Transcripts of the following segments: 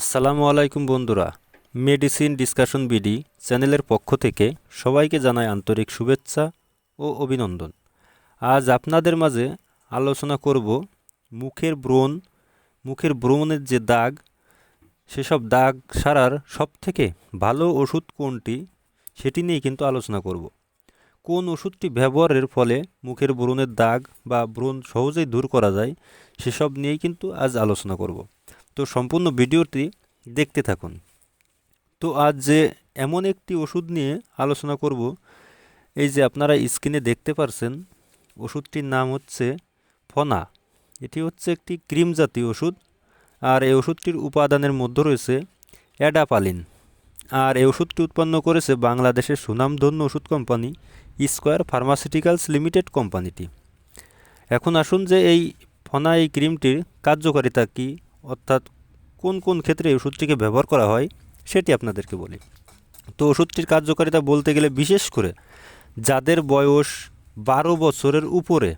আসসালামু আলাইকুম বন্ধুরা। মেডিসিন ডিসকাশন বিডি চ্যানেলের পক্ষ থেকে সবাইকে জানাই আন্তরিক শুভেচ্ছা ও অভিনন্দন। আজ আপনাদের মাঝে আলোচনা করব মুখের ব্রণ, মুখের ব্রণের যে দাগ, সেসব দাগ সারার সবথেকে ভালো ওষুধ কোনটি সেটি নিয়ে কিন্তু আলোচনা করব। কোন ওষুধটি ব্যবহারের ফলে মুখের ব্রণের দাগ বা ব্রণ সহজেই দূর করা যায় সেসব নিয়েই কিন্তু আজ আলোচনা করব। তো সম্পূর্ণ ভিডিওটি দেখতে থাকুন। তো আজ যে এমন একটি ওষুধ নিয়ে আলোচনা করব, এই যে আপনারা স্ক্রিনে দেখতে পারছেন, ওষুধটির নাম হচ্ছে ফনা। এটি হচ্ছে একটি ক্রিম জাতীয় ওষুধ, আর এই ওষুধটির উপাদানের মধ্যে রয়েছে অ্যাডাপালিন। আর এই ওষুধটি উৎপন্ন করেছে বাংলাদেশের সুনামধন্য ওষুধ কোম্পানি স্কোয়ার ফার্মাসিউটিক্যালস লিমিটেড কোম্পানিটি। এখন আসুন যে এই ফনা এই ক্রিমটির কার্যকারিতা কী অর্থাৎ কোন কোন ক্ষেত্রে ওষুধটিকে ব্যবহার করা হয়, সেটি আপনাদেরকে বলি। তো ওষুধটির কার্যকারিতা বলতে গেলে বিশেষ করে যাদের বয়স বারো বছরের উপরে,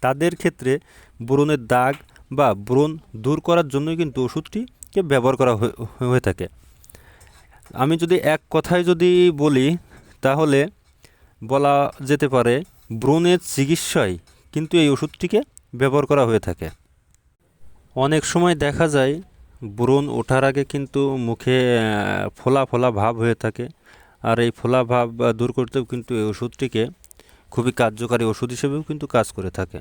তাদের ক্ষেত্রে ব্রণের দাগ বা ব্রণ দূর করার জন্যই কিন্তু ওষুধটিকে ব্যবহার করা হয়ে- হয়ে থাকে। আমি যদি এক কথায় যদি বলি, তাহলে বলা যেতে পারে ব্রণের চিকিৎসায় কিন্তু এই ওষুধটিকে ব্যবহার করা হয়ে থাকে। অনেক সময় দেখা যায়, ব্রণ ওঠার আগে কিন্তু মুখে ফোলা ফোলা ভাব হয়ে থাকে। আর এই ফোলা ভাব দূর করতেও কিন্তু এই ওষুধটিকে খুবই কার্যকারী ওষুধ হিসেবেও কিন্তু কাজ করে থাকে।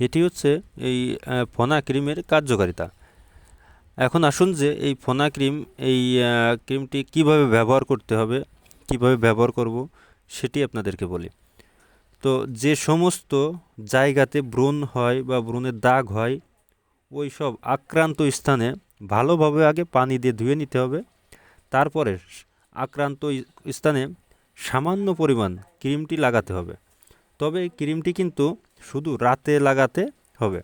এটি হচ্ছে এই ফনা ক্রিমের কার্যকারিতা। এখন আসুন যে এই ফনা ক্রিম, এই ক্রিমটি কীভাবে ব্যবহার করতে হবে, কীভাবে ব্যবহার করব, সেটি আপনাদেরকে বলি। তো যে সমস্ত জায়গাতে ব্রণ হয় বা ব্রণের দাগ হয় ওই সব আক্রান্ত স্থানে ভালোভাবে আগে পানি দিয়ে ধুয়ে নিতে হবে। তারপরে আক্রান্ত স্থানে সামান্য পরিমাণ ক্রিমটি লাগাতে হবে। তবে এই ক্রিমটি কিন্তু শুধু রাতে লাগাতে হবে।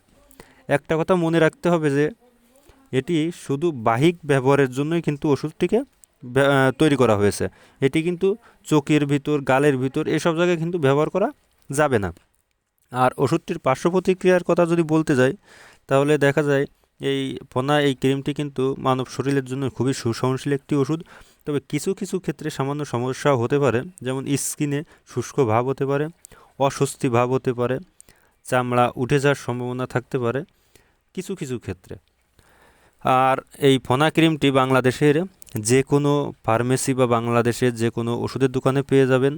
একটা কথা মনে রাখতে হবে যে, এটি শুধু বাহিক ব্যবহারের জন্যই কিন্তু ওষুধটিকে তৈরি করা হয়েছে। এটি কিন্তু চোখের ভিতর, গালের ভিতর এসব জায়গায় কিন্তু ব্যবহার করা যাবে না। আর ওষুধটির পার্শ্ব প্রতিক্রিয়ার কথা যদি বলতে যাই তাহলে দেখা যায় এই ফনা, এই ক্রিমটি কিন্তু মানব শরীরের জন্য খুবই সুসহনশীল একটি ওষুধ। তবে কিছু কিছু ক্ষেত্রে সামান্য সমস্যাও হতে পারে, যেমন স্কিনে শুষ্ক ভাব হতে পারে, অস্বস্তি ভাব হতে পারে, চামড়া উঠে যাওয়ার সম্ভাবনা থাকতে পারে, কিছু কিছু ক্ষেত্রে। আর এই ফনা ক্রিমটি বাংলাদেশের যে কোনো ফার্মেসি বা বাংলাদেশের যে কোনো ওষুধের দোকানে পেয়ে যাবেন।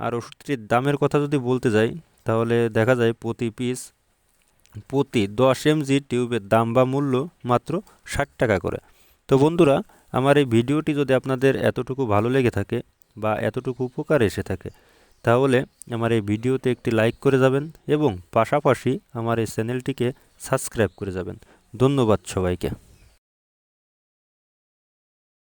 আর ওষুধটির দামের কথা যদি বলতে যাই, তাহলে দেখা যায় প্রতি পিস প্রতি দশ এমজি টিউবের দাম বা মূল্য মাত্র ষাট টাকা করে। তো বন্ধুরা, আমার এই ভিডিওটি যদি আপনাদের এতটুকু ভালো লেগে থাকে বা এতটুকু উপকার এসে থাকে, তাহলে আমার এই ভিডিওতে একটি লাইক করে যাবেন এবং পাশাপাশি আমার এই চ্যানেলটিকে সাবস্ক্রাইব করে যাবেন। ধন্যবাদ সবাইকে।